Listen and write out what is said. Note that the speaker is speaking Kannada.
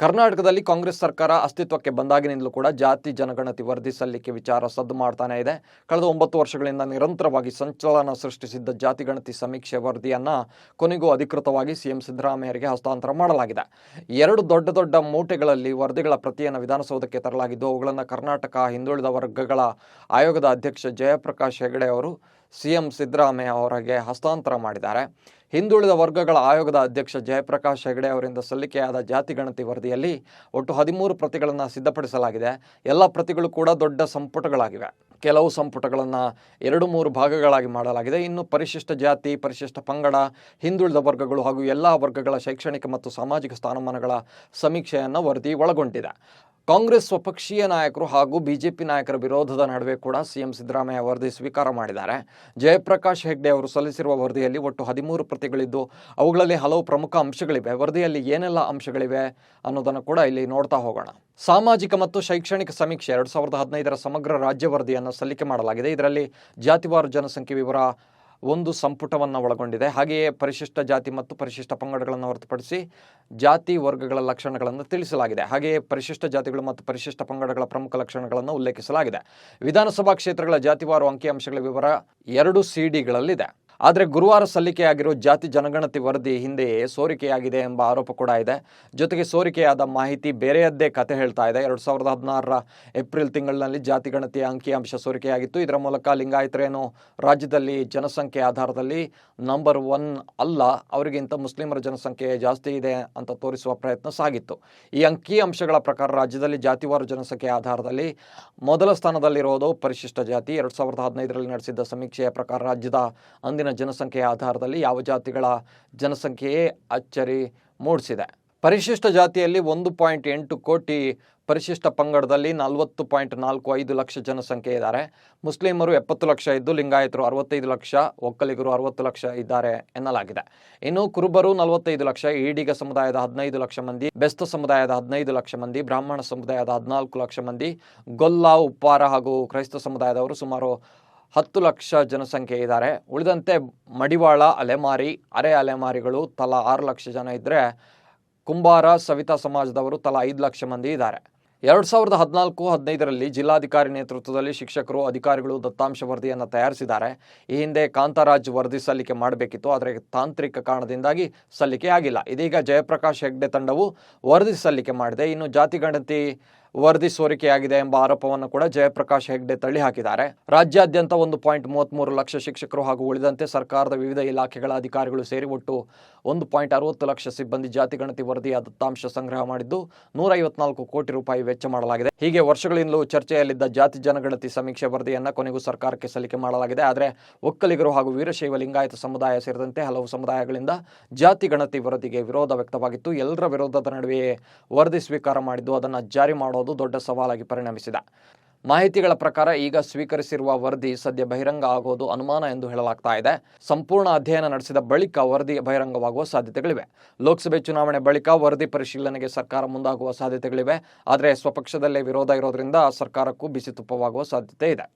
ಕರ್ನಾಟಕದಲ್ಲಿ ಕಾಂಗ್ರೆಸ್ ಸರ್ಕಾರ ಅಸ್ತಿತ್ವಕ್ಕೆ ಬಂದಾಗಿನಿಂದಲೂ ಕೂಡ ಜಾತಿ ಜನಗಣತಿ ವರದಿ ಸಲ್ಲಿಕೆ ವಿಚಾರ ಸದ್ದು ಮಾಡ್ತಾನೆ ಇದೆ. ಕಳೆದ ಒಂಬತ್ತು ವರ್ಷಗಳಿಂದ ನಿರಂತರವಾಗಿ ಸಂಚಲನ ಸೃಷ್ಟಿಸಿದ್ದ ಜಾತಿ ಗಣತಿ ಸಮೀಕ್ಷೆ ವರದಿಯನ್ನು ಕೊನೆಗೂ ಅಧಿಕೃತವಾಗಿ ಸಿಎಂ ಸಿದ್ದರಾಮಯ್ಯರಿಗೆ ಹಸ್ತಾಂತರ ಮಾಡಲಾಗಿದೆ. ಎರಡು ದೊಡ್ಡ ದೊಡ್ಡ ಮೂಟೆಗಳಲ್ಲಿ ವರದಿಗಳ ಪ್ರತಿಯನ್ನು ವಿಧಾನಸೌಧಕ್ಕೆ ತರಲಾಗಿದ್ದು, ಅವುಗಳನ್ನು ಕರ್ನಾಟಕ ಹಿಂದುಳಿದ ವರ್ಗಗಳ ಆಯೋಗದ ಅಧ್ಯಕ್ಷ ಜಯಪ್ರಕಾಶ್ ಹೆಗಡೆ ಅವರು ಸಿಎಂ ಸಿದ್ದರಾಮಯ್ಯ ಅವರಿಗೆ ಹಸ್ತಾಂತರ ಮಾಡಿದ್ದಾರೆ. ಹಿಂದುಳಿದ ವರ್ಗಗಳ ಆಯೋಗದ ಅಧ್ಯಕ್ಷ ಜಯಪ್ರಕಾಶ್ ಹೆಗಡೆ ಅವರಿಂದ ಸಲ್ಲಿಕೆಯಾದ ಜಾತಿ ಗಣತಿ ವರದಿಯಲ್ಲಿ ಒಟ್ಟು ಹದಿಮೂರು ಪ್ರತಿಗಳನ್ನು ಸಿದ್ಧಪಡಿಸಲಾಗಿದೆ. ಎಲ್ಲ ಪ್ರತಿಗಳು ಕೂಡ ದೊಡ್ಡ ಸಂಪುಟಗಳಾಗಿವೆ. ಕೆಲವು ಸಂಪುಟಗಳನ್ನು ಎರಡು ಮೂರು ಭಾಗಗಳಾಗಿ ಮಾಡಲಾಗಿದೆ. ಇನ್ನು ಪರಿಶಿಷ್ಟ ಜಾತಿ, ಪರಿಶಿಷ್ಟ ಪಂಗಡ, ಹಿಂದುಳಿದ ವರ್ಗಗಳು ಹಾಗೂ ಎಲ್ಲ ವರ್ಗಗಳ ಶೈಕ್ಷಣಿಕ ಮತ್ತು ಸಾಮಾಜಿಕ ಸ್ಥಾನಮಾನಗಳ ಸಮೀಕ್ಷೆಯನ್ನು ವರದಿ ಒಳಗೊಂಡಿದೆ. ಕಾಂಗ್ರೆಸ್ ಸ್ವಪಕ್ಷೀಯ ನಾಯಕರು ಹಾಗೂ ಬಿಜೆಪಿ ನಾಯಕರ ವಿರೋಧದ ನಡುವೆ ಕೂಡ ಸಿಎಂ ಸಿದ್ದರಾಮಯ್ಯ ವರದಿ ಸ್ವೀಕಾರ ಮಾಡಿದ್ದಾರೆ. ಜಯಪ್ರಕಾಶ್ ಹೆಗ್ಡೆ ಅವರು ಸಲ್ಲಿಸಿರುವ ವರದಿಯಲ್ಲಿ ಒಟ್ಟು ಹದಿಮೂರು ಪ್ರತಿಗಳಿದ್ದು, ಅವುಗಳಲ್ಲಿ ಹಲವು ಪ್ರಮುಖ ಅಂಶಗಳಿವೆ. ವರದಿಯಲ್ಲಿ ಏನೆಲ್ಲ ಅಂಶಗಳಿವೆ ಅನ್ನೋದನ್ನು ಕೂಡ ಇಲ್ಲಿ ನೋಡ್ತಾ ಹೋಗೋಣ. ಸಾಮಾಜಿಕ ಮತ್ತು ಶೈಕ್ಷಣಿಕ ಸಮೀಕ್ಷೆ, ಎರಡು ಸಾವಿರದ ಹದಿನೈದರ ಸಮಗ್ರ ರಾಜ್ಯ ವರದಿಯನ್ನು ಸಲ್ಲಿಕೆ ಮಾಡಲಾಗಿದೆ. ಇದರಲ್ಲಿ ಜಾತಿವಾರು ಜನಸಂಖ್ಯೆ ವಿವರ ಒಂದು ಸಂಪುಟವನ್ನು ಒಳಗೊಂಡಿದೆ. ಹಾಗೆಯೇ ಪರಿಶಿಷ್ಟ ಜಾತಿ ಮತ್ತು ಪರಿಶಿಷ್ಟ ಪಂಗಡಗಳನ್ನು ಹೊರತುಪಡಿಸಿ ಜಾತಿ ವರ್ಗಗಳ ಲಕ್ಷಣಗಳನ್ನು ತಿಳಿಸಲಾಗಿದೆ. ಹಾಗೆಯೇ ಪರಿಶಿಷ್ಟ ಜಾತಿಗಳು ಮತ್ತು ಪರಿಶಿಷ್ಟ ಪಂಗಡಗಳ ಪ್ರಮುಖ ಲಕ್ಷಣಗಳನ್ನು ಉಲ್ಲೇಖಿಸಲಾಗಿದೆ. ವಿಧಾನಸಭಾ ಕ್ಷೇತ್ರಗಳ ಜಾತಿವಾರು ಅಂಕಿಅಂಶಗಳ ವಿವರ ಎರಡು ಸಿ ಡಿಗಳಲ್ಲಿದೆ ಆದರೆ ಗುರುವಾರ ಸಲ್ಲಿಕೆಯಾಗಿರೋ ಜಾತಿ ಜನಗಣತಿ ವರದಿ ಹಿಂದೆಯೇ ಸೋರಿಕೆಯಾಗಿದೆ ಎಂಬ ಆರೋಪ ಕೂಡ ಇದೆ. ಜೊತೆಗೆ ಸೋರಿಕೆಯಾದ ಮಾಹಿತಿ ಬೇರೆಯದ್ದೇ ಕತೆ ಹೇಳ್ತಾ ಇದೆ. ಎರಡು ಸಾವಿರದ ಹದಿನಾರರ ಏಪ್ರಿಲ್ ತಿಂಗಳಿನಲ್ಲಿ ಜಾತಿ ಗಣತಿಯ ಅಂಕಿಅಂಶ ಸೋರಿಕೆಯಾಗಿತ್ತು. ಇದರ ಮೂಲಕ ಲಿಂಗಾಯತರೇನು ರಾಜ್ಯದಲ್ಲಿ ಜನಸಂಖ್ಯೆ ಆಧಾರದಲ್ಲಿ ನಂಬರ್ ಒನ್ ಅಲ್ಲ, ಅವರಿಗಿಂತ ಮುಸ್ಲಿಮರ ಜನಸಂಖ್ಯೆ ಜಾಸ್ತಿ ಇದೆ ಅಂತ ತೋರಿಸುವ ಪ್ರಯತ್ನ ಸಾಗಿತ್ತು. ಈ ಅಂಕಿಅಂಶಗಳ ಪ್ರಕಾರ ರಾಜ್ಯದಲ್ಲಿ ಜಾತಿವಾರು ಜನಸಂಖ್ಯೆ ಆಧಾರದಲ್ಲಿ ಮೊದಲ ಸ್ಥಾನದಲ್ಲಿರೋದು ಪರಿಶಿಷ್ಟ ಜಾತಿ. ಎರಡು ಸಾವಿರದ ಹದಿನೈದರಲ್ಲಿ ನಡೆಸಿದ್ದ ಸಮೀಕ್ಷೆಯ ಪ್ರಕಾರ ರಾಜ್ಯದ ಅಂದಿನ ಜನಸಂಖ್ಯೆಯ ಆಧಾರದಲ್ಲಿ ಯಾವ ಜಾತಿಗಳ ಜನಸಂಖ್ಯೆಯೇ ಅಚ್ಚರಿ ಮೂಡಿಸಿದೆ. ಪರಿಶಿಷ್ಟ ಜಾತಿಯಲ್ಲಿ ಒಂದು ಪಾಯಿಂಟ್ ಎಂಟು ಕೋಟಿ ಪರಿಶಿಷ್ಟ ಪಂಗಡದಲ್ಲಿ ನಲವತ್ತು ಪಾಯಿಂಟ್ ನಾಲ್ಕು ಐದು ಲಕ್ಷ ಜನಸಂಖ್ಯೆ ಇದ್ದಾರೆ. ಮುಸ್ಲಿಮರು ಎಪ್ಪತ್ತು ಲಕ್ಷ ಇದ್ದು, ಲಿಂಗಾಯತರು ಅರವತ್ತೈದು ಲಕ್ಷ, ಒಕ್ಕಲಿಗರು ಅರವತ್ತು ಲಕ್ಷ ಇದ್ದಾರೆ ಎನ್ನಲಾಗಿದೆ. ಇನ್ನು ಕುರುಬರು ನಲವತ್ತೈದು ಲಕ್ಷ, ಈಡಿಗ ಸಮುದಾಯದ ಹದಿನೈದು ಲಕ್ಷ ಮಂದಿ, ಬೆಸ್ತ ಸಮುದಾಯದ ಹದಿನೈದು ಲಕ್ಷ ಮಂದಿ, ಬ್ರಾಹ್ಮಣ ಸಮುದಾಯದ ಹದಿನಾಲ್ಕು ಲಕ್ಷ ಮಂದಿ, ಗೊಲ್ಲ, ಉಪ್ಪಾರ ಹಾಗೂ ಕ್ರೈಸ್ತ ಸಮುದಾಯದವರು ಸುಮಾರು ಹತ್ತು ಲಕ್ಷ ಜನಸಂಖ್ಯೆ ಇದ್ದಾರೆ ಉಳಿದಂತೆ ಮಡಿವಾಳ, ಅಲೆಮಾರಿ, ಅರೆ ಅಲೆಮಾರಿಗಳು ತಲಾ ಆರು ಲಕ್ಷ ಜನ ಇದ್ದರೆ ಕುಂಬಾರ, ಸವಿತಾ ಸಮಾಜದವರು ತಲಾ ಐದು ಲಕ್ಷ ಮಂದಿ ಇದ್ದಾರೆ ಎರಡು ಸಾವಿರದ ಹದಿನಾಲ್ಕು, ಹದಿನೈದರಲ್ಲಿ ಜಿಲ್ಲಾಧಿಕಾರಿ ನೇತೃತ್ವದಲ್ಲಿ ಶಿಕ್ಷಕರು, ಅಧಿಕಾರಿಗಳು ದತ್ತಾಂಶ ವರದಿಯನ್ನು ತಯಾರಿಸಿದ್ದಾರೆ. ಈ ಹಿಂದೆ ಕಾಂತರಾಜ್ ವರದಿ ಸಲ್ಲಿಕೆ ಮಾಡಬೇಕಿತ್ತು, ಆದರೆ ತಾಂತ್ರಿಕ ಕಾರಣದಿಂದಾಗಿ ಸಲ್ಲಿಕೆ ಆಗಿಲ್ಲ. ಇದೀಗ ಜಯಪ್ರಕಾಶ್ ಹೆಗ್ಡೆ ತಂಡವು ವರದಿ ಸಲ್ಲಿಕೆ ಮಾಡಿದೆ. ಇನ್ನು ಜಾತಿ, ಗಣತಿ ವರದಿ ಸೋರಿಕೆಯಾಗಿದೆ ಎಂಬ ಆರೋಪವನ್ನು ಕೂಡ ಜಯಪ್ರಕಾಶ್ ಹೆಗ್ಡೆ ತಳ್ಳಿ ಹಾಕಿದ್ದಾರೆ. ರಾಜ್ಯಾದ್ಯಂತ ಒಂದು ಪಾಯಿಂಟ್ ಮೂವತ್ತ್ಮೂರು ಲಕ್ಷ ಶಿಕ್ಷಕರು ಹಾಗೂ ಉಳಿದಂತೆ ಸರ್ಕಾರದ ವಿವಿಧ ಇಲಾಖೆಗಳ ಅಧಿಕಾರಿಗಳು ಸೇರಿ ಒಟ್ಟು ಒಂದು ಪಾಯಿಂಟ್ ಅರವತ್ತು ಲಕ್ಷ ಸಿಬ್ಬಂದಿ ಜಾತಿ ಗಣತಿ ವರದಿಯ ದತ್ತಾಂಶ ಸಂಗ್ರಹ ಮಾಡಿದ್ದು ನೂರ ಐವತ್ನಾಲ್ಕು ಕೋಟಿ ರೂಪಾಯಿ ವೆಚ್ಚ ಮಾಡಲಾಗಿದೆ. ಹೀಗೆ ವರ್ಷಗಳಿಂದಲೂ ಚರ್ಚೆಯಲ್ಲಿದ್ದ ಜಾತಿ ಜನಗಣತಿ ಸಮೀಕ್ಷೆ ವರದಿಯನ್ನು ಕೊನೆಗೂ ಸರ್ಕಾರಕ್ಕೆ ಸಲ್ಲಿಕೆ ಮಾಡಲಾಗಿದೆ. ಆದರೆ ಒಕ್ಕಲಿಗರು ಹಾಗೂ ವೀರಶೈವ ಲಿಂಗಾಯತ ಸಮುದಾಯ ಸೇರಿದಂತೆ ಹಲವು ಸಮುದಾಯಗಳಿಂದ ಜಾತಿ ಗಣತಿ ವರದಿಗೆ ವಿರೋಧ ವ್ಯಕ್ತವಾಗಿತ್ತು. ಎಲ್ಲರ ವಿರೋಧದ ನಡುವೆಯೇ ವರದಿ ಸ್ವೀಕಾರ ಮಾಡಿದ್ದು ಅದನ್ನು ಜಾರಿ ಮಾಡೋದು ದೊಡ್ಡ ಸವಾಲಾಗಿ ಪರಿಣಮಿಸಿದೆ. ಮಾಹಿತಿಗಳ ಪ್ರಕಾರ ಈಗ ಸ್ವೀಕರಿಸಿರುವ ವರದಿ ಸದ್ಯ ಬಹಿರಂಗ ಆಗೋದು ಅನುಮಾನ ಎಂದು ಹೇಳಲಾಗ್ತಾ ಇದೆ. ಸಂಪೂರ್ಣ ಅಧ್ಯಯನ ನಡೆಸಿದ ಬಳಿಕ ವರದಿ ಬಹಿರಂಗವಾಗುವ ಸಾಧ್ಯತೆಗಳಿವೆ. ಲೋಕಸಭೆ ಚುನಾವಣೆ ಬಳಿಕ ವರದಿ ಪರಿಶೀಲನೆಗೆ ಸರ್ಕಾರ ಮುಂದಾಗುವ ಸಾಧ್ಯತೆಗಳಿವೆ. ಆದರೆ ಸ್ವಪಕ್ಷದಲ್ಲೇ ವಿರೋಧ ಇರೋದ್ರಿಂದ ಸರ್ಕಾರಕ್ಕೂ ಬಿಸಿ ತುಪ್ಪವಾಗುವ ಸಾಧ್ಯತೆ ಇದೆ.